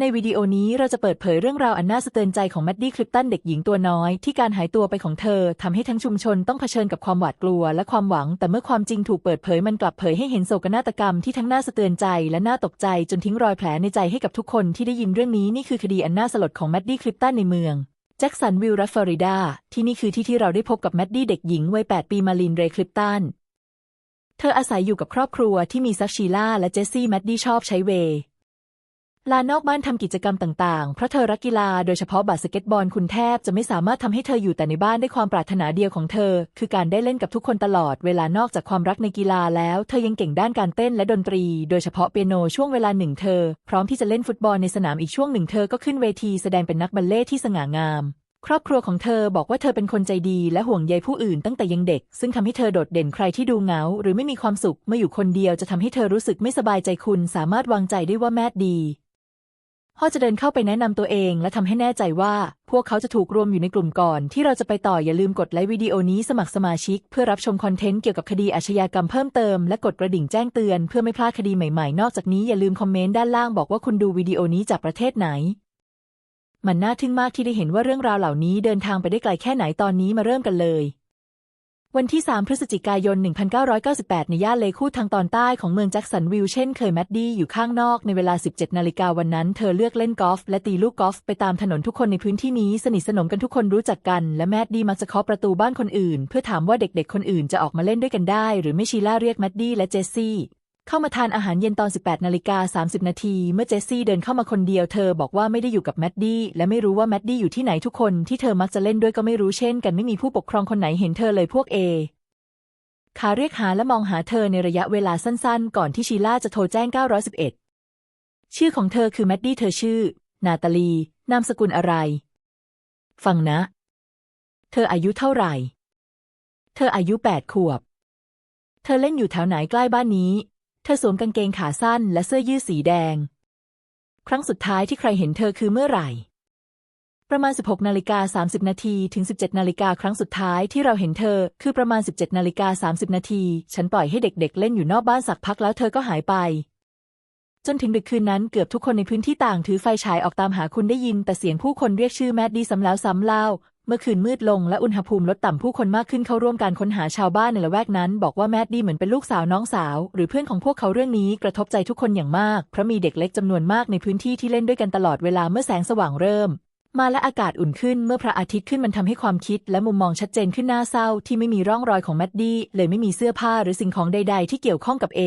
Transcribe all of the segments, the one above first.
ในวิดีโอนี้เราจะเปิดเผยเรื่องราวอันน่าสะเทือนใจของแมดดี้คลิปตันเด็กหญิงตัวน้อย ที่การหายตัวไปของเธอทำให้ทั้งชุมชนต้องเผชิญกับความหวาดกลัวและความหวัง แต่เมื่อความจริงถูกเปิดเผยมันกลับเผยให้เห็นโศกนาฏกรรมที่ทั้งน่าสะเทือนใจและน่าตกใจจนทิ้งรอยแผลในใจให้กับทุกคนที่ได้ยินเรื่องนี้นี่คือคดีอันน่าสลดของแมดดี้คลิปตันในเมืองแจ็คสันวิลล์รัฐฟลอริดาที่นี่คือที่ที่เราได้พบกับแมดดี้เด็กหญิงวัย8ปีมาลินเรคลิปตันเธออาศัยอยู่กับครอบครัวที่มีซักชีล่าและเจสซี่แมดดี้ชอบใช้เว ลานอกบ้านทำกิจกรรมต่างๆ เพราะเธอรักกีฬาโดยเฉพาะบาสเกตบอลคุณแทบจะไม่สามารถทำให้เธออยู่แต่ในบ้านได้ความปรารถนาเดียวของเธอ คือการได้เล่นกับทุกคนตลอดเวลานอกจากความรักในกีฬาแล้ว เธอยังเก่งด้านการเต้นและดนตรี โดยเฉพาะเปียโนช่วงเวลาหนึ่งเธอ พร้อมที่จะเล่นฟุตบอลในสนามอีกช่วงหนึ่งเธอก็ขึ้นเวทีแสดงเป็นนักบัลเล่ที่สง่างาม ครอบครัวของเธอบอกว่าเธอเป็นคนใจดีและห่วงใยผู้อื่นตั้งแต่ยังเด็ก ซึ่งทำให้เธอโดดเด่นใครที่ดูเหงา หรือไม่มีความสุขเมื่ออยู่คนเดียวจะทำให้เธอรู้สึกไม่สบายใจคุณสามารถวางใจได้ว่าแม่ดี พ่อจะเดินเข้าไปแนะนำตัวเอง และทำให้แน่ใจว่า พวกเขาจะถูกรวมอยู่ในกลุ่มก่อน ที่เราจะไปต่ออย่าลืมกดไลค์วิดีโอนี้สมัครสมาชิก เพื่อรับชมคอนเทนต์เกี่ยวกับคดีอาชญากรรมเพิ่มเติมและกดกระดิ่งแจ้งเตือนเพื่อไม่พลาดคดีใหม่ๆ นอกจากนี้อย่าลืมคอมเมนต์ด้านล่างบอกว่าคุณดูวิดีโอนี้จากประเทศไหน มันน่าทึ่งมากที่ได้เห็นว่าเรื่องราวเหล่านี้เดินทางไปได้ไกลแค่ไหนตอนนี้มาเริ่มกันเลย วันที่ 3 พฤศจิกายน 1998 ในย่านเลคูทางตอนใต้ของเมืองแจ็คสันวิลเช่นเคยแมดดี้อยู่ข้างนอกในเวลา 17 นาฬิกาวันนั้น เธอเลือกเล่นกอล์ฟและตีลูกกอล์ฟไปตามถนนทุกคนในพื้นที่นี้สนิทสนมกันทุกคนรู้จักกัน และแมดดี้มักจะเคาะประตูบ้านคนอื่น เพื่อถามว่าเด็กๆ คนอื่นจะออกมาเล่นด้วยกันได้ หรือไม่ชีล่าเรียกแมดดี้และเจสซี่ เข้ามาทานอาหารเย็นตอน 18นาฬิกา30 นาที เมื่อเจสซี่เดินเข้ามาคนเดียวเธอบอกว่าไม่ได้อยู่กับแมดดี้และไม่รู้ว่าแมดดี้อยู่ที่ไหนทุกคนที่เธอมักจะเล่นด้วยก็ไม่รู้เช่นกันไม่มีผู้ปกครองคนไหนเห็นเธอเลยพวกเอคาเรียกหาและมองหาเธอในระยะเวลาสั้นๆ ก่อนที่ชีล่าจะโทรแจ้ง 911 ชื่อของเธอคือแมดดี้เธอชื่อ นาตาลี นามสกุลอะไร ฟังนะ เธออายุเท่าไหร่ เธออายุแปดขวบ เธอเล่นอยู่แถวไหนใกล้บ้านนี้ เธอสวมกางเกงขาสั้นและเสื้อยืดสีแดง ครั้งสุดท้ายที่ใครเห็นเธอคือเมื่อไหร่ ประมาณ 16นาฬิกา30 นาทีถึง 17นาฬิกาครั้งสุดท้ายที่เราเห็นเธอ คือประมาณ 17นาฬิกา30 นาทีฉันปล่อยให้เด็กๆ เล่นอยู่นอกบ้านสักพักแล้วเธอก็หายไป จนถึงดึกคืนนั้นเกือบทุกคนในพื้นที่ต่างถือไฟฉายออกตามหาคุณได้ยิน แต่เสียงผู้คนเรียกชื่อแมดดี้ซ้ำแล้วซ้ำเล่า มื่อคืนมืดลงและอุณหภูมิลดต่ำผู้คนมากขึ้นเข้าร่วมการค้นหาชาวบ้านในละแวกนั้น บอกว่าแมดดี้เหมือนเป็นลูกสาวน้องสาว หรือเพื่อนของพวกเขาเรื่องนี้กระทบใจทุกคนอย่างมาก เพราะมีเด็กเล็กจำนวนมากในพื้นที่ที่เล่นด้วยกันตลอดเวลาเมื่อแสงสว่างเริ่ม มาและอากาศอุ่นขึ้นเมื่อพระอาทิตย์ขึ้นมันทำให้ความคิด และมุมมองชัดเจนขึ้นหน้าเศร้าที่ไม่มีร่องรอยของแมดดี้เลยไม่มีเสื้อผ้าหรือสิ่งของใด ๆ ที่เกี่ยวข้องกับเอ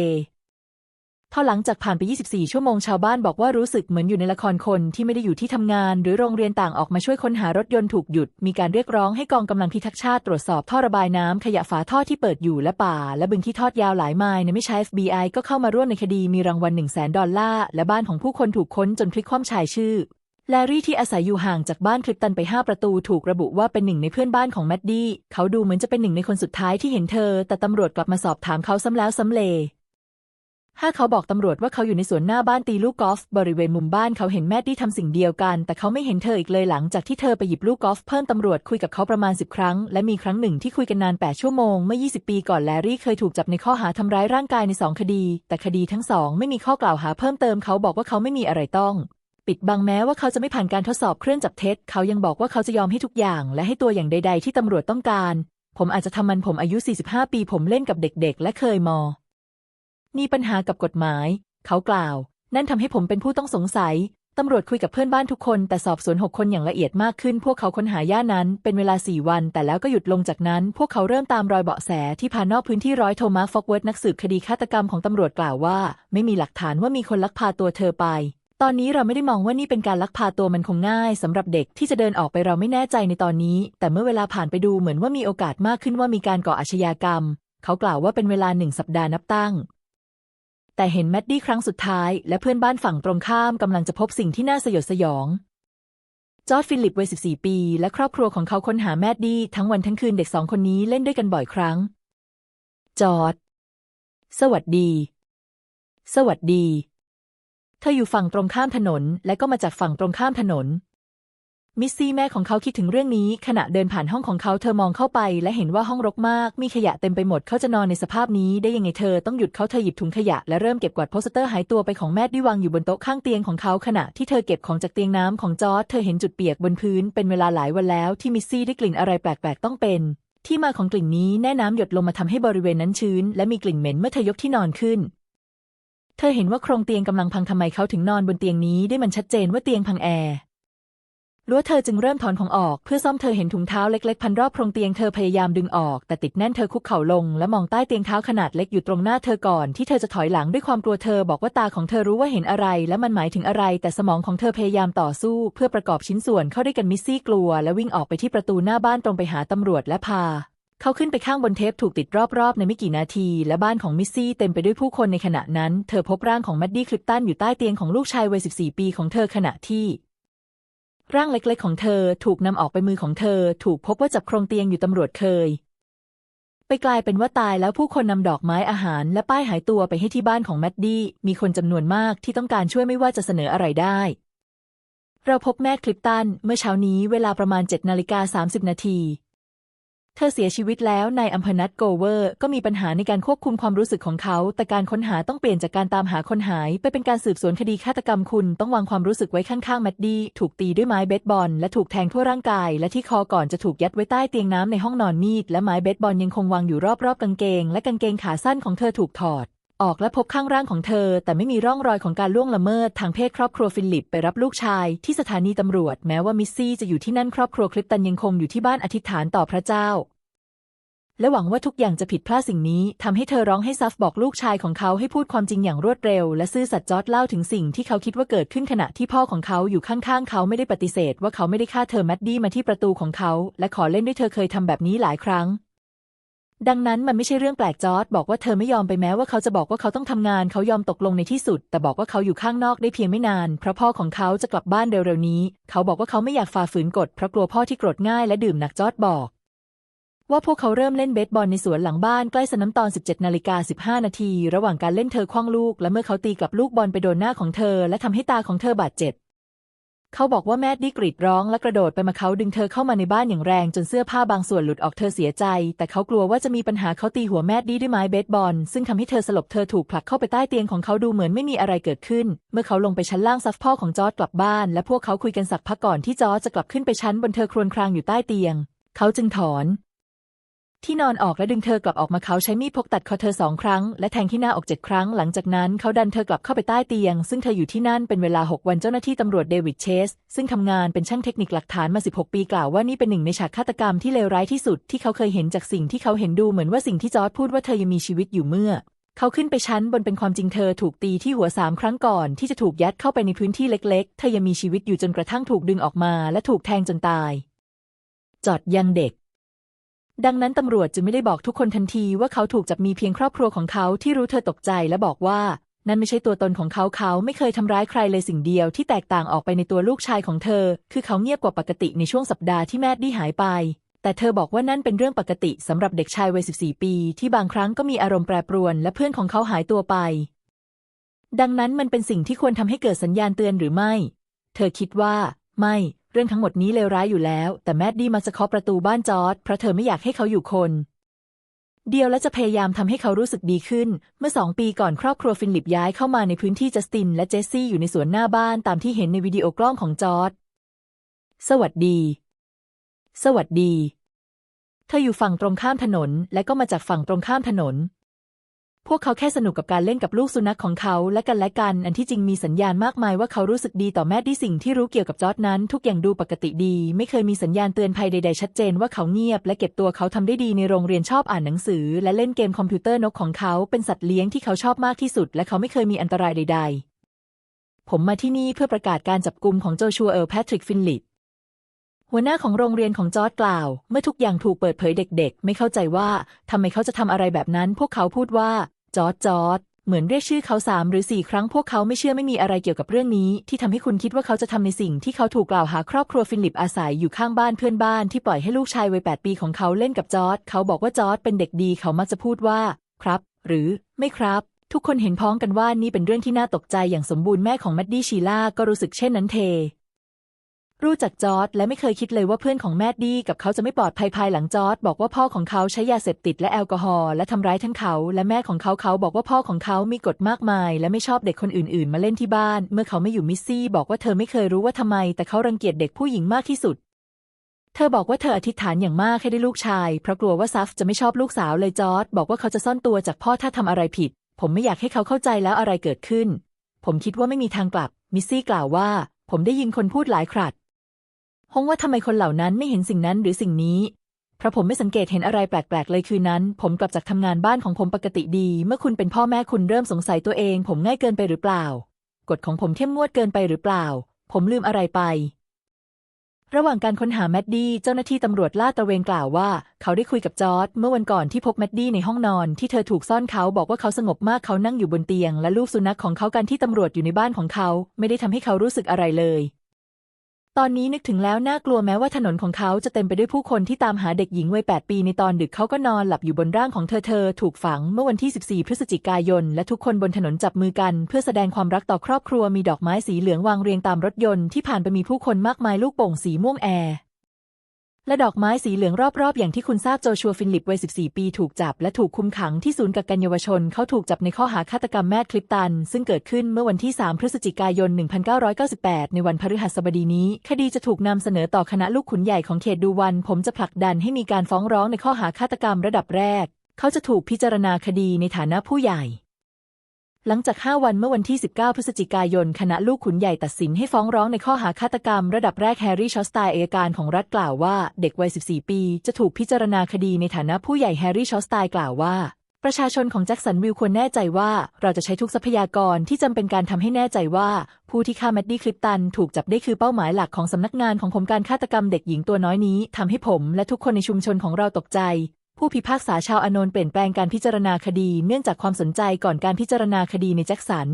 พอหลังจากผ่านไป 24 ชั่วโมงชาวบ้านบอกว่ารู้สึกเหมือนอยู่ในละครคนที่ไม่ได้อยู่ที่ทำงาน หรือโรงเรียนต่างออกมาช่วยค้นหารถยนต์ถูกหยุด มีการเรียกร้องให้กองกำลังพิทักษ์ชาติตรวจสอบท่อระบายน้ำขยะฝาท่อที่เปิดอยู่และป่า และบึงที่ทอดยาวหลายไมล์ในไม่ใช้ FBI ก็เข้ามาร่วมในคดีมีรางวัล1 0 0 0 0 0ดอลลาร์และบ้านของผู้คนถูกค้นจนพลิกคว่ำชายชื่อแลรี่ที่อาศัยอยู่ห่างจากบ้านคลิปตันไปห้าประตูถูกระบุว่าเป็นหนึ่งในเพื่อนบ้านของแมดดี้เขาดูเหมือนจะเป็นหนึ่งในคนสุดท้ายที่เห็นเธอ แต่ตำรวจกลับมาสอบถามเขาซ้ำแล้วซ้ำเล ห้าเขาบอกตำรวจว่าเขาอยู่ในสวนหน้าบ้านตีลูกกอล์ฟบริเวณมุมบ้านเขาเห็นแมดดี้ทำสิ่งเดียวกัน แต่เขาไม่เห็นเธออีกเลยหลังจากที่เธอไปหยิบลูกกอล์ฟเพิ่มตำรวจคุยกับเขาประมาณสิบครั้ง และมีครั้งหนึ่งที่คุยกันนานแปดชั่วโมง เมื่อ 20 ปีก่อนแลรี่เคยถูกจับในข้อหาทำร้ายร่างกายในสองคดี แต่คดีทั้งสองไม่มีข้อกล่าวหาเพิ่มเติมเขาบอกว่าเขาไม่มีอะไรต้องปิดบังแม้ว่าเขาจะไม่ผ่านการทดสอบเครื่องจับเท็จ เขายังบอกว่าเขาจะยอมให้ทุกอย่าง และให้ตัวอย่างใด ๆ ที่ตำรวจต้องการ ผมอาจจะทำมันผมอายุ 45 ปี ผมเล่นกับเด็ก ๆ และเคยมอ มีปัญหากับกฎหมาย เขากล่าว นั่นทำให้ผมเป็นผู้ต้องสงสัย ตำรวจคุยกับเพื่อนบ้านทุกคน แต่สอบสวนหกคนอย่างละเอียดมากขึ้น พวกเขาค้นหาย่านั้นเป็นเวลาสี่วัน แต่แล้วก็หยุดลงจากนั้น พวกเขาเริ่มตามรอยเบาะแสที่ผ่านอกพื้นที่ร้อยโทมัสฟอกเวิร์ดนักสืบคดีฆาตกรรมของตำรวจกล่าวว่า ไม่มีหลักฐานว่ามีคนลักพาตัวเธอไปตอนนี้เราไม่ได้มองว่านี่เป็นการลักพาตัวมันคงง่ายสำหรับเด็กที่จะเดินออกไปเราไม่แน่ใจในตอนนี้ แต่เมื่อเวลาผ่านไปดูเหมือนว่ามีโอกาสมากขึ้นว่ามีการก่ออาชญากรรม เขากล่าวว่าเป็นเวลาหนึ่งสัปดาห์นับตั้ง แต่เห็นแมดดี้ครั้งสุดท้ายและเพื่อนบ้านฝั่งตรงข้ามกำลังจะพบสิ่งที่น่าสยดสยอง จอร์ดฟิลิปวัย 14 ปี และครอบครัวของเขาค้นหาแมดดี้ทั้งวันทั้งคืนเด็กสองคนนี้เล่นด้วยกันบ่อยครั้ง จอร์ดสวัสดี สวัสดี เธออยู่ฝั่งตรงข้ามถนนและก็มาจากฝั่งตรงข้ามถนน มิสซี่แม่ของเขาคิดถึงเรื่องนี้ ขณะเดินผ่านห้องของเขาเธอมองเข้าไป และเห็นว่าห้องรกมาก มีขยะเต็มไปหมดเขาจะนอนในสภาพนี้ได้ยังไงเธอต้องหยุดเขาเธอหยิบถุงขยะและเริ่มเก็บกวาดโปสเตอร์หายตัวไปของแมดที่วางอยู่บนโต๊ะข้างเตียงของเขาขณะที่เธอเก็บของจากเตียงน้ำของจอร์ดเธอเห็นจุดเปียกบนพื้นเป็นเวลาหลายวันแล้วที่มิสซี่ได้กลิ่นอะไรแปลกๆต้องเป็น ที่มาของกลิ่นนี้แน่น้ำหยดลงมาทำให้บริเวณนั้นชื้น และมีกลิ่นเหม็นเมื่อเธอยกที่นอนขึ้นเธอเห็นว่าโครงเตียงกำลังพังทำไมเขาถึงนอนบนเตียงนี้ได้มันชัดเจนว่าเตียงพังแอร์ รั้วเธอจึงเริ่มถอนของออกเพื่อซ่อมเธอเห็นถุงเท้าเล็กๆพันรอบโครงเตียงเธอพยายามดึงออก แต่ติดแน่นเธอคุกเข่าลง และมองใต้เตียงเท้าขนาดเล็กอยู่ตรงหน้าเธอก่อนที่เธอจะถอยหลังด้วยความกลัวเธอบอกว่าตาของเธอรู้ว่าเห็นอะไร และมันหมายถึงอะไร แต่สมองของเธอพยายามต่อสู้ เพื่อประกอบชิ้นส่วนเข้าด้วยกันมิซี่กลัว และวิ่งออกไปที่ประตูหน้าบ้านตรงไปหาตำรวจและพาเขาขึ้นไปข้างบนเทปถูกติดรอบๆ ในไม่กี่นาที และบ้านของมิสซี่เต็มไปด้วยผู้คนในขณะนั้น เธอพบร่างของแมดดี้คลิปตันอยู่ใต้เตียงของลูกชายวัย 14 ปีของเธอขณะที่ ร่างเล็กๆของเธอถูกนำออกไปมือของเธอ ถูกพบว่าจับโครงเตียงอยู่ตำรวจเคย ไปกลายเป็นว่าตายแล้วผู้คนนำดอกไม้อาหารและป้ายหายตัวไปให้ที่บ้านของแมดดี้มีคนจำนวนมากที่ต้องการช่วยไม่ว่าจะเสนออะไรได้ เราพบแม่คลิปตันเมื่อเช้านี้เวลาประมาณ7นาฬิกา30นาที เธอเสียชีวิตแล้วนายอัมพนัทโกเวอร์ ก็มีปัญหาในการควบคุมความรู้สึกของเขา แต่การค้นหาต้องเปลี่ยนจากการตามหาคนหาย ไปเป็นการสืบสวนคดีฆาตกรรมคุณต้องวางความรู้สึกไว้ข้างๆแมดดี้ถูกตีด้วยไม้เบสบอล และถูกแทงทั่วร่างกาย และที่คอก่อนจะถูกยัดไว้ใต้เตียงน้ำในห้องนอนมีดและไม้เบสบอลยังคงวางอยู่รอบๆกางเกง และกางเกงขาสั้นของเธอถูกถอด ออกและพบข้างร่างของเธอ แต่ไม่มีร่องรอยของการล่วงละเมิดทางเพศครอบครัวฟิลิปไปรับลูกชาย ที่สถานีตำรวจแม้ว่ามิสซี่จะอยู่ที่นั่นครอบครัวคลิปตันยังคงอยู่ที่บ้านอธิษฐานต่อพระเจ้า และหวังว่าทุกอย่างจะผิดพลาดสิ่งนี้ทำให้เธอร้องให้ซัฟบอกลูกชายของเขาให้พูดความจริงอย่างรวดเร็ว และซื่อสัตย์จอร์ดเล่าถึงสิ่งที่เขาคิดว่าเกิดขึ้นขณะที่พ่อของเขาอยู่ข้างๆ เขาไม่ได้ปฏิเสธ ว่าเขาไม่ได้ฆ่าเธอแมดดี้มาที่ประตูของเขา และขอเล่นด้วยเธอเคยทำแบบนี้หลายครั้ง ดังนั้นมันไม่ใช่เรื่องแปลกจอร์ดบอกว่าเธอไม่ยอมไปแม้ว่าเขาจะบอกว่าเขาต้องทำงานเขายอมตกลงในที่สุด แต่บอกว่าเขาอยู่ข้างนอกได้เพียงไม่นาน เพราะพ่อของเขาจะกลับบ้านเร็วๆนี้ เขาบอกว่าเขาไม่อยากฝ่าฝืนกฎเพราะกลัวพ่อที่โกรธง่ายและดื่มหนักจอร์ดบอกว่าพวกเขาเริ่มเล่นเบสบอลในสวนหลังบ้านใกล้สนามตอน 17นาฬิกา15 นาที ระหว่างการเล่นเธอคว้างลูก และเมื่อเขาตีกลับลูกบอลไปโดนหน้าของเธอ และทำให้ตาของเธอบาดเจ็บ เขาบอกว่าแมดดี้กรีดร้องและกระโดดไปมาเขาดึงเธอเข้ามาในบ้านอย่างแรงจนเสื้อผ้าบางส่วนหลุดออกเธอเสียใจ แต่เขากลัวว่าจะมีปัญหาเขาตีหัวแมดดี้ด้วยไม้เบสบอล ซึ่งทำให้เธอสลบเธอถูกผลักเข้าไปใต้เตียงของเขาดูเหมือนไม่มีอะไรเกิดขึ้น เมื่อเขาลงไปชั้นล่างซัฟพ่อของจอร์ดกลับบ้าน และพวกเขาคุยกันสักพักก่อนที่จอร์จจะกลับขึ้นไปชั้นบนเธอครวญครางอยู่ใต้เตียง เขาจึงถอน ที่นอนออกและดึงเธอกลับออกมาเขาใช้มีดพกตัดคอเธอสองครั้ง และแทงที่หน้าอกเจ็ดครั้ง หลังจากนั้นเขาดันเธอกลับเข้าไปใต้เตียง ซึ่งเธออยู่ที่นั่นเป็นเวลา 6 วันเจ้าหน้าที่ตำรวจเดวิดเชส ซึ่งทำงานเป็นช่างเทคนิคหลักฐานมา 16 ปีกล่าวว่านี่เป็นหนึ่งในฉากฆาตกรรมที่เลวร้ายที่สุดที่เขาเคยเห็นจากสิ่งที่เขาเห็นดูเหมือนว่าสิ่งที่จอร์ดพูดว่าเธอยังมีชีวิตอยู่เมื่อ เขาขึ้นไปชั้นบนเป็นความจริงเธอถูกตีที่หัวสามครั้งก่อน ที่จะถูกยัดเข้าไปในพื้นที่เล็ก ๆ เธอยังมีชีวิตอยู่จนกระทั่งถูกดึงออกมา และถูกแทงจนตาย จอดยังเด็ก ดังนั้นตำรวจจึงไม่ได้บอกทุกคนทันทีว่าเขาถูกจับมีเพียงครอบครัวของเขาที่รู้เธอตกใจและบอกว่า นั่นไม่ใช่ตัวตนของเขาเขาไม่เคยทำร้ายใครเลยสิ่งเดียวที่แตกต่างออกไปในตัวลูกชายของเธอ คือเขาเงียบกว่าปกติในช่วงสัปดาห์ที่แมดดี้หายไป แต่เธอบอกว่านั่นเป็นเรื่องปกติสำหรับเด็กชายวัย 14 ปี ที่บางครั้งก็มีอารมณ์แปรปรวน และเพื่อนของเขาหายตัวไป ดังนั้นมันเป็นสิ่งที่ควรทำให้เกิดสัญญาณเตือนหรือไม่ เธอคิดว่า ไม่ เรื่องทั้งหมดนี้เลวร้ายอยู่แล้ว แต่แมดดี้มักจะเคาะประตูบ้านจอร์ดเพราะเธอไม่อยากให้เขาอยู่คน เดียวและจะพยายามทำให้เขารู้สึกดีขึ้น เมื่อสองปีก่อนครอบครัวฟินลิปย้ายเข้ามาในพื้นที่จัสติน และเจสซี่อยู่ในสวนหน้าบ้านตามที่เห็นในวิดีโอกล้องของจอร์ดสวัสดี สวัสดี เธออยู่ฝั่งตรงข้ามถนน และก็มาจากฝั่งตรงข้ามถนน พวกเขาแค่สนุกกับการเล่นกับลูกสุนัขของเขาและกันและกัน อันที่จริงมีสัญญาณมากมายว่าเขารู้สึกดีต่อแม่ที่สิ่งที่รู้เกี่ยวกับจอร์ดนั้น ทุกอย่างดูปกติดี ไม่เคยมีสัญญาณเตือนภัยใดๆชัดเจนว่าเขาเงียบ และเก็บตัวเขาทำได้ดีในโรงเรียนชอบอ่านหนังสือ และเล่นเกมคอมพิวเตอร์นกของเขาเป็นสัตว์เลี้ยงที่เขาชอบมากที่สุด และเขาไม่เคยมีอันตรายใด ๆ ผมมาที่นี่เพื่อประกาศการจับกลุ่มของโจชัวเอลแพทริกฟินลิป หัวหน้าของโรงเรียนของจอร์ดกล่าว เมื่อทุกอย่างถูกเปิดเผยเด็กๆ ไม่เข้าใจว่าทำไมเขาจะทำอะไรแบบนั้น พวกเขาพูดว่า จอร์ดจอร์ดเหมือนเรียกชื่อเขาสามหรือสี่ครั้งพวกเขาไม่เชื่อไม่มีอะไรเกี่ยวกับเรื่องนี้ ที่ทำให้คุณคิดว่าเขาจะทำในสิ่งที่เขาถูกกล่าวหาครอบครัวฟิลิปอาศัยอยู่ข้างบ้านเพื่อนบ้านที่ปล่อยให้ลูกชายวัยแปดปีของเขาเล่นกับจอร์ดเขาบอกว่าจอร์ดเป็นเด็กดีเขามักจะพูดว่า ครับ หรือไม่ครับ ทุกคนเห็นพ้องกันว่านี่เป็นเรื่องที่น่าตกใจอย่างสมบูรณ์แม่ของแมดดี้ชีล่าก็รู้สึกเช่นนั้นเท รู้จักจอร์ดและไม่เคยคิดเลยว่าเพื่อนของแมดดี้กับเขาจะไม่ปลอดภัยภายหลังจอร์ดบอกว่าพ่อของเขาใช้ยาเสพติดและแอลกอฮอล์และทำร้ายทั้งเขา และแม่ของเขาเขาบอกว่าพ่อของเขามีกฎมากมาย และไม่ชอบเด็กคนอื่นๆ มาเล่นที่บ้าน เมื่อเขาไม่อยู่มิสซี่ บอกว่าเธอไม่เคยรู้ว่าทำไม แต่เขารังเกียจเด็กผู้หญิงมากที่สุด เธอบอกว่าเธออธิษฐานอย่างมากให้ได้ลูกชาย เพราะกลัวว่าซัฟจะไม่ชอบลูกสาวเลยจอร์ดบอกว่าเขาจะซ่อนตัวจากพ่อถ้าทำอะไรผิด ผมไม่อยากให้เขาเข้าใจแล้วอะไรเกิดขึ้น ผมคิดว่าไม่มีทางกลับ มิสซี่กล่าวว่า ผมได้ยินคนพูดหลายครั้ง ฮงว่าทำไมคนเหล่านั้นไม่เห็นสิ่งนั้นหรือสิ่งนี้ เพราะผมไม่สังเกตเห็นอะไรแปลกๆ เลยคืนนั้น ผมกลับจากทำงานบ้านของผมปกติดี เมื่อคุณเป็นพ่อแม่คุณเริ่มสงสัยตัวเอง ผมง่ายเกินไปหรือเปล่า กฎของผมเข้มงวดเกินไปหรือเปล่า ผมลืมอะไรไป ระหว่างการค้นหาแมดดี้เจ้าหน้าที่ตำรวจลาดตระเวนกล่าวว่า เขาได้คุยกับจอร์ดเมื่อวันก่อนที่พบแมดดี้ในห้องนอน ที่เธอถูกซ่อนเขาบอกว่าเขาสงบมากเขานั่งอยู่บนเตียง และลูกสุนัขของเขาการที่ตำรวจอยู่ในบ้านของเขา ไม่ได้ทำให้เขารู้สึกอะไรเลย ตอนนี้นึกถึงแล้วน่ากลัวแม้ว่าถนนของเขาจะเต็มไปด้วยผู้คนที่ตามหาเด็กหญิงวัย 8 ปีในตอนดึกเขาก็นอนหลับอยู่บนร่างของเธอเธอถูกฝังเมื่อวันที่ 14 พฤศจิกายน และทุกคนบนถนนจับมือกัน เพื่อแสดงความรักต่อครอบครัวมีดอกไม้สีเหลืองวางเรียงตามรถยนต์ที่ผ่านไปมีผู้คนมากมายลูกโป่งสีม่วงแอร์ และดอกไม้สีเหลืองรอบๆ อย่างที่คุณทราบโจชัวฟินลิปวัย 14 ปีถูกจับ และถูกคุมขังที่ศูนย์กักกันเยาวชน เขาถูกจับในข้อหาฆาตกรรมแมดคลิปตัน ซึ่งเกิดขึ้นเมื่อวันที่ 3 พฤศจิกายน 1998 ในวันพฤหัสบดีนี้ คดีจะถูกนำเสนอต่อคณะลูกขุนใหญ่ของเขตดูวัน ผมจะผลักดันให้มีการฟ้องร้องในข้อหาฆาตกรรมระดับแรก เขาจะถูกพิจารณาคดีในฐานะผู้ใหญ่ หลังจาก 5 วันเมื่อวันที่ 19 พฤศจิกายน คณะลูกขุนใหญ่ตัดสินให้ฟ้องร้องในข้อหาฆาตกรรม ระดับแรกแฮร์รี่ชอสไตน์อัยการของรัฐกล่าวว่า เด็กวัย 14 ปี จะถูกพิจารณาคดีในฐานะผู้ใหญ่แฮร์รี่ชอสไตน์กล่าวว่า ประชาชนของแจ็คสันวิลควรแน่ใจว่า เราจะใช้ทุกทรัพยากรที่จำเป็นการทำให้แน่ใจว่า ผู้ที่ฆ่าแมดดี้คลิปตันถูกจับได้คือเป้าหมายหลักของสำนักงานของผมการฆาตกรรมเด็กหญิงตัวน้อยนี้ทำให้ผมและทุกคนในชุมชนของเราตกใจ ผู้พิพากษาชาวอานนท์เปลี่ยนแปลงการพิจารณาคดีเนื่องจากความสนใจก่อนการพิจารณาคดีในแจ็คสัน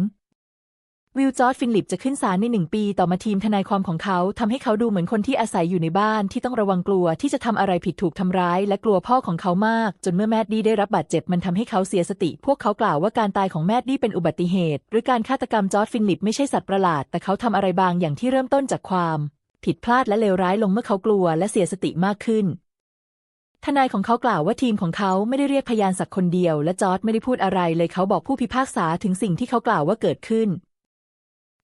วิลจอร์ดฟินลิปจะขึ้นศาลในหนึ่งปีต่อมาทีมทนายความของเขาทำให้เขาดูเหมือนคนที่อาศัยอยู่ในบ้านที่ต้องระวังกลัวที่จะทำอะไรผิดถูกทำร้าย และกลัวพ่อของเขามาก จนเมื่อแมดดี้ได้รับบาดเจ็บมันทำให้เขาเสียสติ พวกเขากล่าวว่าการตายของแมดดี้เป็นอุบัติเหตุ หรือการฆาตกรรมจอร์ดฟินลิปไม่ใช่สัตว์ประหลาด แต่เขาทำอะไรบางอย่างที่เริ่มต้นจากความ ผิดพลาดและเลวร้ายลงเมื่อเขากลัวและเสียสติมากขึ้น ทนายของเขากล่าวว่าทีมของเขาไม่ได้เรียกพยานสักคนเดียว และจอร์ดไม่ได้พูดอะไรเลยเขาบอกผู้พิพากษาถึงสิ่งที่เขากล่าวว่าเกิดขึ้น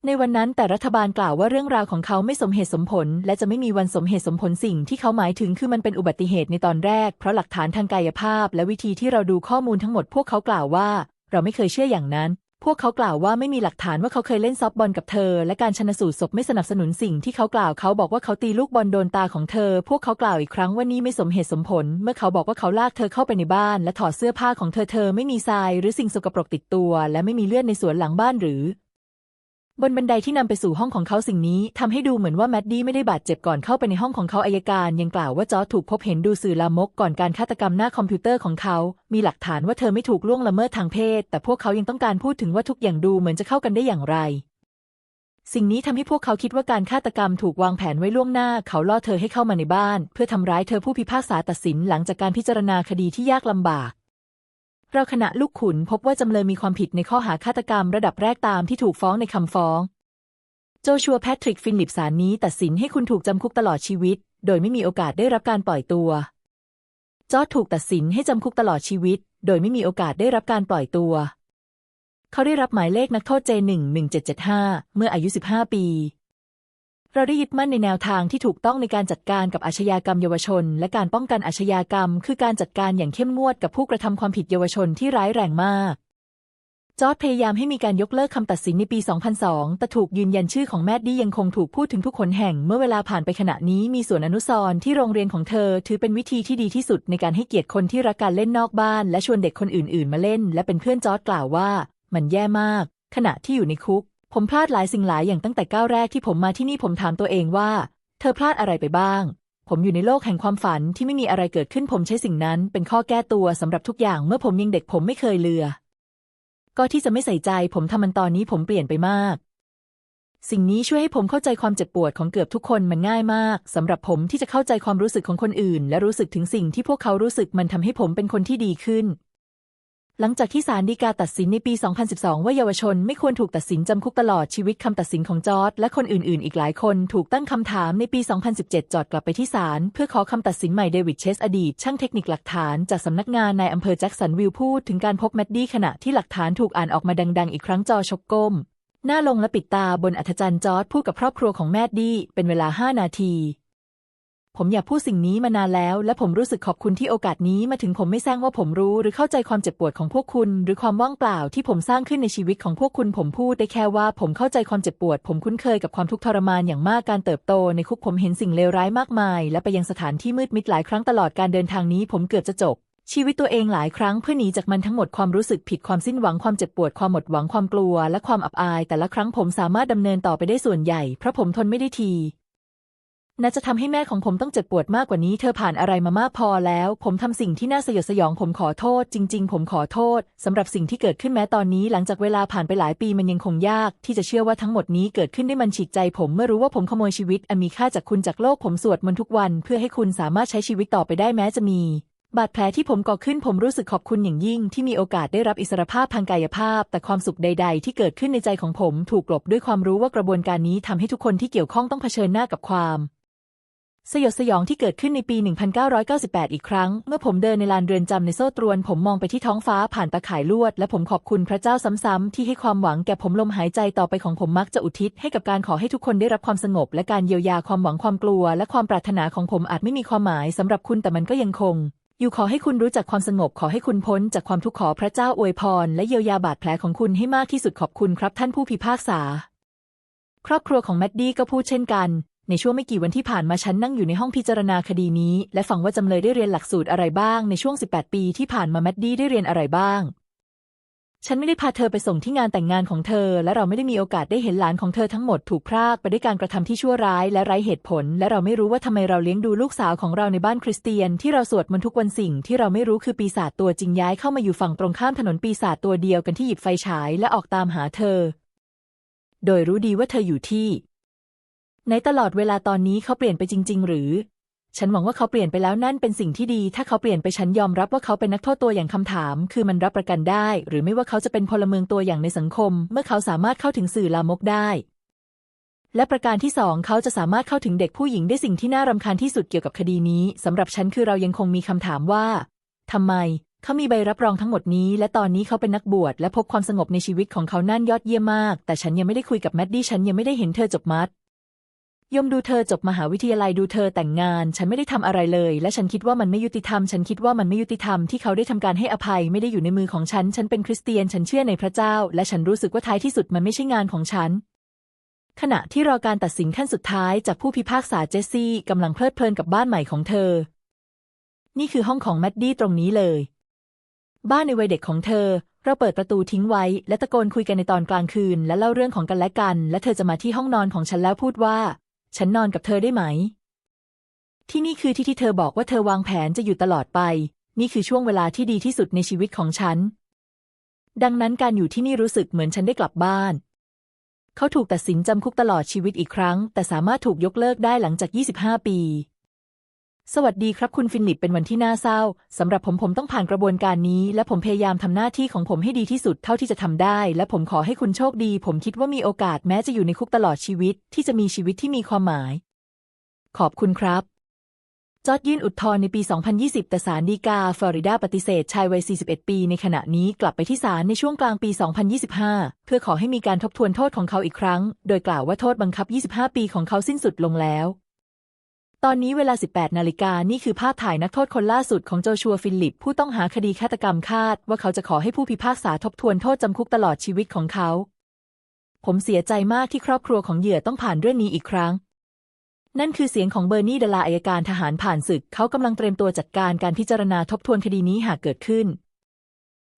ในวันนั้นแต่รัฐบาลกล่าวว่าเรื่องราวของเขาไม่สมเหตุสมผล และจะไม่มีวันสมเหตุสมผลสิ่งที่เขาหมายถึงคือมันเป็นอุบัติเหตุในตอนแรก เพราะหลักฐานทางกายภาพ และวิธีที่เราดูข้อมูลทั้งหมดพวกเขากล่าวว่า เราไม่เคยเชื่ออย่างนั้น พวกเขากล่าวว่าไม่มีหลักฐานว่าเขาเคยเล่นซอฟบอลกับเธอ และการชนสูตรศพไม่สนับสนุนสิ่งที่เขากล่าวเขาบอกว่าเขาตีลูกบอลโดนตาของเธอ พวกเขากล่าวอีกครั้งว่านี่ไม่สมเหตุสมผล เมื่อเขาบอกว่าเขาลากเธอเข้าไปในบ้าน และถอดเสื้อผ้าของเธอเธอไม่มีทราย หรือสิ่งสกปรกติดตัว และไม่มีเลือดในสวนหลังบ้านหรือ บนบันไดที่นำไปสู่ห้องของเขาสิ่งนี้ทำให้ดูเหมือนว่าแมดดี้ไม่ได้บาดเจ็บก่อนเข้าไปในห้องของเขาอายการ ยังกล่าวว่าจอร์ถูกพบเห็นดูสื่อลามกก่อนการฆาตกรรมหน้าคอมพิวเตอร์ของเขา มีหลักฐานว่าเธอไม่ถูกล่วงละเมิดทางเพศ แต่พวกเขายังต้องการพูดถึงว่าทุกอย่างดูเหมือนจะเข้ากันได้อย่างไร สิ่งนี้ทำให้พวกเขาคิดว่าการฆาตกรรมถูกวางแผนไว้ล่วงหน้า เขาล่อเธอให้เข้ามาในบ้าน เพื่อทำร้ายเธอผู้พิพากษาตัดสินหลังจากการพิจารณาคดีที่ยากลำบาก เราขณะลูกขุนพบว่าจำเลยมีความผิดในข้อหาฆาตกรรมระดับแรกตามที่ถูกฟ้องในคำฟ้อง โจชัวแพทริกฟินลิปศาลนี้ตัดสินให้คุณถูกจำคุกตลอดชีวิต โดยไม่มีโอกาสได้รับการปล่อยตัว จอร์จถูกตัดสินให้จำคุกตลอดชีวิต โดยไม่มีโอกาสได้รับการปล่อยตัว เขาได้รับหมายเลขนักโทษ J11775 เมื่ออายุ 15 ปี เราได้ยึดมั่นในแนวทางที่ถูกต้องในการจัดการกับอาชญากรรมเยาวชน และการป้องกันอาชญากรรม คือการจัดการอย่างเข้มงวดกับผู้กระทำความผิดเยาวชนที่ร้ายแรงมากจอร์ดพยายามให้มีการยกเลิกคำตัดสินในปี 2002 แต่ถูกยืนยันชื่อของแมดดี้ยังคงถูกพูดถึงทุกคนแห่ง เมื่อเวลาผ่านไปขณะนี้มีส่วนอนุสรณ์ที่โรงเรียนของเธอ ถือเป็นวิธีที่ดีที่สุดในการให้เกียรติคนที่รักการเล่นนอกบ้าน และชวนเด็กคนอื่น ๆ มาเล่น และเป็นเพื่อนจอร์ดกล่าวว่า มันแย่มาก ขณะที่อยู่ในคุก ผมพลาดหลายสิ่งหลายอย่างตั้งแต่ก้าวแรกที่ผมมาที่นี่ผมถามตัวเองว่า เธอพลาดอะไรไปบ้าง ผมอยู่ในโลกแห่งความฝันที่ไม่มีอะไรเกิดขึ้นผมใช้สิ่งนั้น เป็นข้อแก้ตัวสำหรับทุกอย่างเมื่อผมยังเด็กผมไม่เคยเลือ ก็ที่จะไม่ใส่ใจ ผมทำมันตอนนี้ผมเปลี่ยนไปมาก สิ่งนี้ช่วยให้ผมเข้าใจความเจ็บปวดของเกือบทุกคนมันง่ายมากสำหรับผมที่จะเข้าใจความรู้สึกของคนอื่น และรู้สึกถึงสิ่งที่พวกเขารู้สึกมันทำให้ผมเป็นคนที่ดีขึ้น หลังจากที่ศาลฎีกาตัดสินในปี 2012 ว่าเยาวชนไม่ควรถูกตัดสินจำคุกตลอดชีวิตคำตัดสินของจอร์ดและคนอื่น ๆ อีกหลายคนถูกตั้งคำถามในปี 2017 จอดกลับไปที่ศาลเพื่อขอคำตัดสินใหม่เดวิดเชสอดีต ช่างเทคนิคหลักฐานจากสำนักงานในอำเภอแจ็คสันวิลพูดถึงการพบแมดดี้ขณะที่หลักฐานถูกอ่านออกมาดัง ๆ อีกครั้งจอชกก้ม หน้าลงและปิดตาบนอัธจันทร์จอร์ดพูดกับครอบครัวของแมดดี้เป็นเวลา 5 นาที ผมอยากพูดสิ่งนี้มานานแล้ว และผมรู้สึกขอบคุณที่โอกาสนี้มาถึงผมไม่แซงว่าผมรู้หรือเข้าใจความเจ็บปวดของพวกคุณ หรือความว่างเปล่าที่ผมสร้างขึ้นในชีวิตของพวกคุณผมพูดได้แค่ว่าผมเข้าใจความเจ็บปวด ผมคุ้นเคยกับความทุกข์ทรมานอย่างมากการเติบโตในคุกผมเห็นสิ่งเลวร้ายมากมาย และไปยังสถานที่มืดมิดหลายครั้งตลอดการเดินทางนี้ ผมเกือบจะจบชีวิตตัวเองหลายครั้งเพื่อหนีจากมันทั้งหมดความรู้สึกผิดความสิ้นหวังความเจ็บปวดความหมดหวังความกลัว และความอับอาย แต่ละครั้งผมสามารถดำเนินต่อไปได้ส่วนใหญ่เพราะผมทนไม่ได้ที น่าจะทำให้แม่ของผมต้องเจ็บปวดมากกว่านี้ เธอผ่านอะไรมามากพอแล้ว ผมทำสิ่งที่น่าสยดสยอง ผมขอโทษ จริง ๆ ผมขอโทษสำหรับสิ่งที่เกิดขึ้นแม้ตอนนี้ หลังจากเวลาผ่านไปหลายปีมันยังคงยาก ที่จะเชื่อว่าทั้งหมดนี้เกิดขึ้นได้มันฉีกใจ ผมเมื่อรู้ว่าผมขโมยชีวิตอันมีค่าจากคุณจากโลกผมสวดมนต์ทุกวัน เพื่อให้คุณสามารถใช้ชีวิตต่อไปได้แม้จะมีบาดแผลที่ผมก่อขึ้นผมรู้สึกขอบคุณอย่างยิ่ง ที่มีโอกาสได้รับอิสรภาพทางกายภาพ แต่ความสุขใด ๆ ที่เกิดขึ้นในใจของผม ถูกกลบด้วยความรู้ว่ากระบวนการนี้ทำให้ทุกคนที่เกี่ยวข้องต้องเผชิญหน้ากับความ สยดสยองที่เกิดขึ้นในปี 1998 อีกครั้ง เมื่อผมเดินในลานเรือนจำในโซ่ตรวน ผมมองไปที่ท้องฟ้าผ่านตาข่ายลวด และผมขอบคุณพระเจ้าซ้ำๆ ที่ให้ความหวังแก่ผมลมหายใจต่อไปของผมมักจะอุทิศให้กับการขอให้ทุกคนได้รับความสงบ และการเยียวยาความหวังความกลัว และความปรารถนาของผมอาจไม่มีความหมายสำหรับคุณแต่มันก็ยังคง อยู่ขอให้คุณรู้จักความสงบ ขอให้คุณพ้นจากความทุกข์ขอพระเจ้าอวยพร และเยียวยาบาดแผลของคุณให้มากที่สุดขอบคุณครับ ท่านผู้พิพากษา ครอบครัวของแมดดี้ก็พูดเช่นกัน ในช่วงไม่กี่วันที่ผ่านมาฉันนั่งอยู่ในห้องพิจารณาคดีนี้ และฟังว่าจำเลยได้เรียนหลักสูตรอะไรบ้างในช่วง 18 ปีที่ผ่านมาแมดดี้ได้เรียนอะไรบ้าง ฉันไม่ได้พาเธอไปส่งที่งานแต่งงานของเธอ และเราไม่ได้มีโอกาสได้เห็นหลานของเธอทั้งหมดถูกพรากไปด้วยการกระทำที่ชั่วร้ายและไร้เหตุผล และเราไม่รู้ว่าทำไมเราเลี้ยงดูลูกสาวของเราในบ้านคริสเตียน ที่เราสวดมนต์ทุกวันสิ่งที่เราไม่รู้คือปีศาจตัวจริงย้ายเข้ามาอยู่ฝั่งตรงข้ามถนนปีศาจตัวเดียวกันที่หยิบไฟฉายและออกตามหาเธอ โดยรู้ดีว่าเธออยู่ที่ ในตลอดเวลาตอนนี้เขาเปลี่ยนไปจริง ๆ หรือ ฉันหวังว่าเขาเปลี่ยนไปแล้วนั่นเป็นสิ่งที่ดี ถ้าเขาเปลี่ยนไปฉันยอมรับว่าเขาเป็นนักโทษตัวอย่างคำถาม คือมันรับประกันได้ หรือไม่ว่าเขาจะเป็นพลเมืองตัวอย่างในสังคม เมื่อเขาสามารถเข้าถึงสื่อลามกได้และประการที่สองเขาจะสามารถเข้าถึงเด็กผู้หญิงได้สิ่งที่น่ารำคาญที่สุดเกี่ยวกับคดีนี้สำหรับฉันคือเรายังคงมีคำถามว่าทำไม เขามีใบรับรองทั้งหมดนี้ และตอนนี้เขาเป็นนักบวชและพบความสงบในชีวิตของเขานั่นยอดเยี่ยมมาก แต่ฉันยังไม่ได้คุยกับแมดดี้ฉันยังไม่ได้เห็นเธอจบมัด ยมดูเธอจบมหาวิทยาลัยดูเธอแต่งงาน ฉันไม่ได้ทำอะไรเลย และฉันคิดว่ามันไม่ยุติธรรม ฉันคิดว่ามันไม่ยุติธรรมที่เขาได้ทำการให้อภัยไม่ได้อยู่ในมือของฉัน ฉันเป็นคริสเตียน ฉันเชื่อในพระเจ้า และฉันรู้สึกว่าท้ายที่สุดมันไม่ใช่งานของฉัน ขณะที่รอการตัดสินขั้นสุดท้ายจากผู้พิพากษาเจสซี่กำลังเพลิดเพลินกับบ้านใหม่ของเธอ นี่คือห้องของแมดดี้ตรงนี้เลย บ้านในวัยเด็กของเธอเราเปิดประตูทิ้งไว้ และตะโกนคุยกันในตอนกลางคืน และเล่าเรื่องของกันและกัน และเธอจะมาที่ห้องนอนของฉันแล้วพูดว่า ฉันนอนกับเธอได้ไหม ที่นี่คือที่ที่เธอบอกว่าเธอวางแผนจะอยู่ตลอดไป นี่คือช่วงเวลาที่ดีที่สุดในชีวิตของฉัน ดังนั้นการอยู่ที่นี่รู้สึกเหมือนฉันได้กลับบ้าน เขาถูกตัดสินจำคุกตลอดชีวิตอีกครั้ง แต่สามารถถูกยกเลิกได้หลังจาก 25 ปี สวัสดีครับคุณฟิลิปเป็นวันที่น่าเศร้าสำหรับผมผมต้องผ่านกระบวนการนี้ และผมพยายามทำหน้าที่ของผมให้ดีที่สุดเท่าที่จะทำได้ และผมขอให้คุณโชคดี ผมคิดว่ามีโอกาสแม้จะอยู่ในคุกตลอดชีวิต ที่จะมีชีวิตที่มีความหมาย ขอบคุณครับ จอร์ดยื่นอุทธรณ์ในปี 2020 แต่ศาลฎีกาฟลอริดาปฏิเสธชายวัย 41 ปี ในขณะนี้กลับไปที่ศาลในช่วงกลางปี 2025 เพื่อขอให้มีการทบทวนโทษของเขาอีกครั้ง โดยกล่าวว่าโทษบังคับ 25 ปีของเขาสิ้นสุดลงแล้ว ตอนนี้เวลา 18 นาฬิกานี่คือภาพถ่ายนักโทษคนล่าสุดของโจชัวฟิลิป ผู้ต้องหาคดีฆาตกรรมคาด ว่าเขาจะขอให้ผู้พิพากษาทบทวนโทษจำคุกตลอดชีวิตของเขา ผมเสียใจมากที่ครอบครัวของเหยื่อต้องผ่านเรื่องนี้อีกครั้ง นั่นคือเสียงของเบอร์นี่เดลาอายการทหารผ่านศึก เขากำลังเตรียมตัวจัดการการพิจารณาทบทวนคดีนี้หากเกิดขึ้น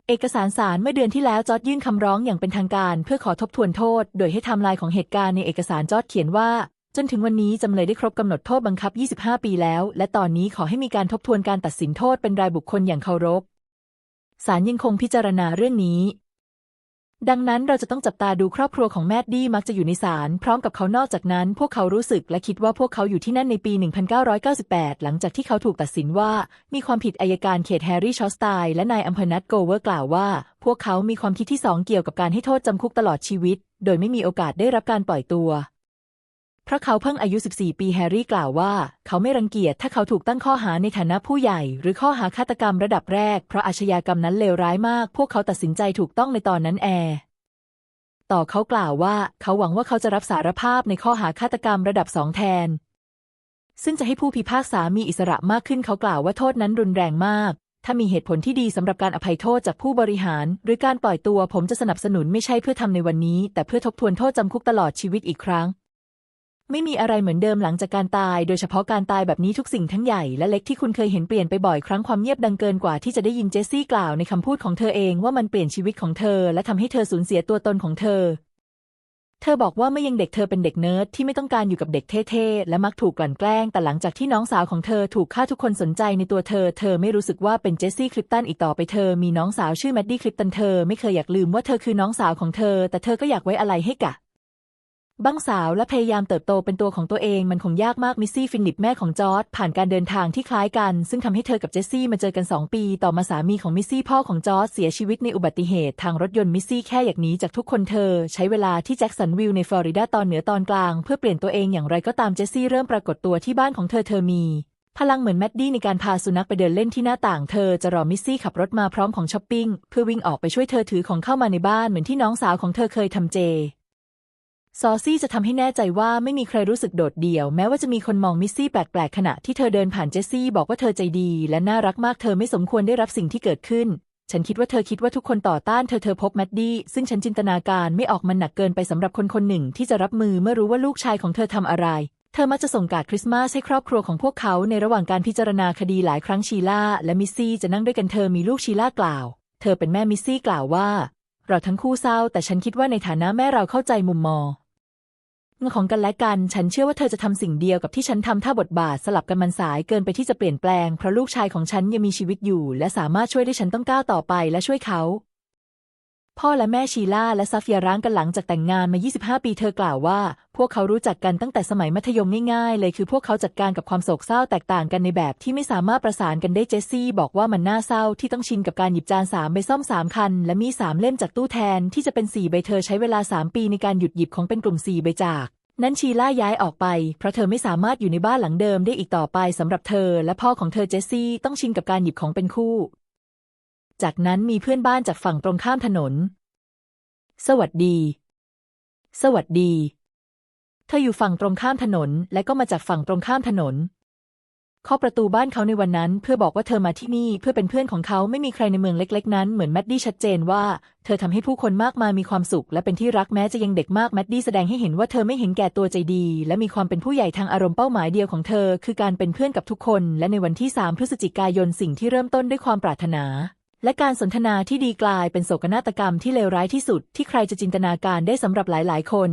เอกสารศาลเมื่อเดือนที่แล้วจอร์ดยื่นคำร้องอย่างเป็นทางการ เพื่อขอทบทวนโทษ โดยให้ทม์ไลน์ของเหตุการณ์ในเอกสารจอร์ดเขียนว่า จนถึงวันนี้จำเลยได้ครบกำหนดโทษบังคับ 25 ปีแล้ว และตอนนี้ขอให้มีการทบทวนการตัดสินโทษเป็นรายบุคคลอย่างเคารพศาลยังคงพิจารณาเรื่องนี้ ดังนั้นเราจะต้องจับตาดูครอบครัวของแมดดี้มักจะอยู่ในศาลพร้อมกับเขานอกจากนั้น พวกเขารู้สึกและคิดว่าพวกเขาอยู่ที่นั่นในปี 1998 หลังจากที่เขาถูกตัดสินว่า มีความผิดอายการเขตแฮร์รี่ชอสไตน์และนายอำเภอนัทโกเวอร์กล่าวว่า พวกเขามีความคิดที่สองเกี่ยวกับการให้โทษจำคุกตลอดชีวิต โดยไม่มีโอกาสได้รับการปล่อยตัว เพราะเขาเพิ่งอายุ 14 ปีแฮร์รี่กล่าวว่า เขาไม่รังเกียจถ้าเขาถูกตั้งข้อหาในฐานะผู้ใหญ่ หรือข้อหาฆาตกรรมระดับแรก เพราะอาชญากรรมนั้นเลวร้ายมาก พวกเขาตัดสินใจถูกต้องในตอนนั้นแอร์ต่อเขากล่าวว่า เขาหวังว่าเขาจะรับสารภาพในข้อหาฆาตกรรมระดับสองแทน ซึ่งจะให้ผู้พิพากษามีอิสระมากขึ้นเขากล่าวว่าโทษนั้นรุนแรงมาก ถ้ามีเหตุผลที่ดีสำหรับการอภัยโทษจากผู้บริหาร หรือการปล่อยตัวผมจะสนับสนุนไม่ใช่เพื่อทำในวันนี้ แต่เพื่อทบทวนโทษจำคุกตลอดชีวิตอีกครั้ง ไม่มีอะไรเหมือนเดิมหลังจากการตาย โดยเฉพาะการตายแบบนี้ทุกสิ่งทั้งใหญ่และเล็กที่คุณเคยเห็นเปลี่ยนไปบ่อยครั้งความเงียบดังเกินกว่าที่จะได้ยินเจสซี่กล่าวในคำพูดของเธอเองว่ามันเปลี่ยนชีวิตของเธอ และทำให้เธอสูญเสียตัวตนของเธอ เธอบอกว่าเมื่อยังเด็กเธอเป็นเด็กเนิร์ดที่ไม่ต้องการอยู่กับเด็กเท่ๆและมักถูกกลั่นแกล้ง แต่หลังจากที่น้องสาวของเธอถูกฆ่าทุกคนสนใจในตัวเธอ เธอไม่รู้สึกว่าเป็นเจสซี่คลิปตันอีกต่อไปเธอมีน้องสาวชื่อแมดดี้คลิปตันเธอไม่เคยอยากลืมว่าเธอคือน้องสาวของเธอ แต่เธอก็อยากไว้อะไรให้กะ บ้างสาวและพยายามเติบโตเป็นตัวของตัวเองมันคงยากมากมิสซี่ฟินิปแม่ของจอร์ดผ่านการเดินทางที่คล้ายกัน ซึ่งทำให้เธอกับเจสซี่มาเจอกัน 2 ปี ต่อมาสามีของมิสซี่พ่อของจอร์ดเสียชีวิตในอุบัติเหตุทางรถยนต์มิสซี่แค่อยากหนีจากทุกคนเธอ ใช้เวลาที่แจ็คสันวิลในฟลอริดาตอนเหนือตอนกลางเพื่อเปลี่ยนตัวเองอย่างไรก็ตามเจสซี่เริ่มปรากฏตัวที่บ้านของเธอเธอมีพลังเหมือนแมดดี้ในการพาสุนัขไปเดินเล่นที่หน้าต่างเธอจะรอมิสซี่ขับรถมาพร้อมของช้อปปิ้งเพื่อวิ่งออกไปช่วยเธอถือของเข้ามาในบ้านเหมือนที่น้องสาวของเธอเคยทำเจ ซอซี่จะทำให้แน่ใจว่าไม่มีใครรู้สึกโดดเดี่ยว แม้ว่าจะมีคนมองมิสซี่แปลกๆ ขณะที่เธอเดินผ่านเจสซี่บอกว่าเธอใจดี และน่ารักมากเธอไม่สมควรได้รับสิ่งที่เกิดขึ้น ฉันคิดว่าเธอคิดว่าทุกคนต่อต้านเธอเธอพบแมดดี้ซึ่งฉันจินตนาการไม่ออกมันหนักเกินไปสำหรับคนคนหนึ่งที่จะรับมือเมื่อรู้ว่าลูกชายของเธอทำอะไร เธอมักจะส่งการ์ดคริสต์มาสให้ครอบครัวของพวกเขาในระหว่างการพิจารณาคดีหลายครั้งชีล่าและมิสซี่จะนั่งด้วยกันเธอมีลูกชีล่ากล่าว เธอเป็นแม่มิสซี่กล่าวว่า เราทั้งคู่เศร้า แต่ฉันคิดว่าในฐานะแม่เราเข้าใจมุมมอง ของกันและกัน ฉันเชื่อว่าเธอจะทำสิ่งเดียวกับที่ฉันทำถ้าบทบาทสลับกันมันสายเกินไปที่จะเปลี่ยนแปลง เพราะลูกชายของฉันยังมีชีวิตอยู่ และสามารถช่วยได้ฉันต้องก้าวต่อไปและช่วยเขา พ่อและแม่ชีล่าและซัฟเฟียร้างกันหลังจากแต่งงานมา 25 ปีเธอกล่าวว่า พวกเขารู้จักกันตั้งแต่สมัยมัธยมง่ายๆ เลยคือพวกเขาจัดการกับความโศกเศร้าแตกต่างกันในแบบที่ไม่สามารถประสานกันได้เจสซี่บอกว่ามันน่าเศร้าที่ต้องชินกับการหยิบจานสามใบซ่อมสามคัน และมีสามเล่มจากตู้แทนที่จะเป็นสี่ใบเธอใช้เวลาสามปีในการหยุดหยิบของเป็นกลุ่มสี่ใบจากนั้นชีล่าย้ายออกไป เพราะเธอไม่สามารถอยู่ในบ้านหลังเดิมได้อีกต่อไปสำหรับเธอ และพ่อของเธอเจสซี่ต้องชินกับการหยิบของเป็นคู่ จากนั้นมีเพื่อนบ้านจากฝั่งตรงข้ามถนน สวัสดี สวัสดี เธออยู่ฝั่งตรงข้ามถนน และก็มาจากฝั่งตรงข้ามถนนเคาะประตูบ้านเขาในวันนั้น เพื่อบอกว่าเธอมาที่นี่เพื่อเป็นเพื่อนของเขาไม่มีใครในเมืองเล็ก ๆ นั้นเหมือนแมดดี้ชัดเจนว่า เธอทำให้ผู้คนมากมายมีความสุข และเป็นที่รักแม้จะยังเด็กมากแมดดี้แสดงให้เห็นว่าเธอไม่เห็นแก่ตัวใจดี และมีความเป็นผู้ใหญ่ทางอารมณ์เป้าหมายเดียวของเธอ คือการเป็นเพื่อนกับทุกคน และในวันที่ 3 พฤศจิกายนสิ่งที่เริ่มต้นด้วยความปรารถนา และการสนทนาที่ดีกลายเป็นโศกนาฏกรรมที่เลวร้ายที่สุดที่ใครจะจินตนาการได้สำหรับหลาย ๆ คน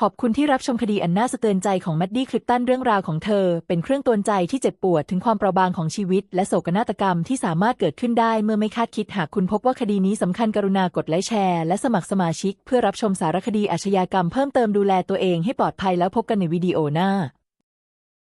ขอบคุณที่รับชมคดีอันน่าสะเทือนใจของแมดดี้คลิปตันเรื่องราวของเธอ เป็นเครื่องตือนใจที่เจ็บปวดถึงความเปราะบางของชีวิต และโศกนาฏกรรมที่สามารถเกิดขึ้นได้เมื่อไม่คาดคิดหากคุณพบว่าคดีนี้สำคัญกรุณากดไลค์แชร์และสมัครสมาชิก เพื่อรับชมสารคดีอาชญากรรมเพิ่มเติมดูแลตัวเองให้ปลอดภัยแล้วพบกันในวิดีโอหน้า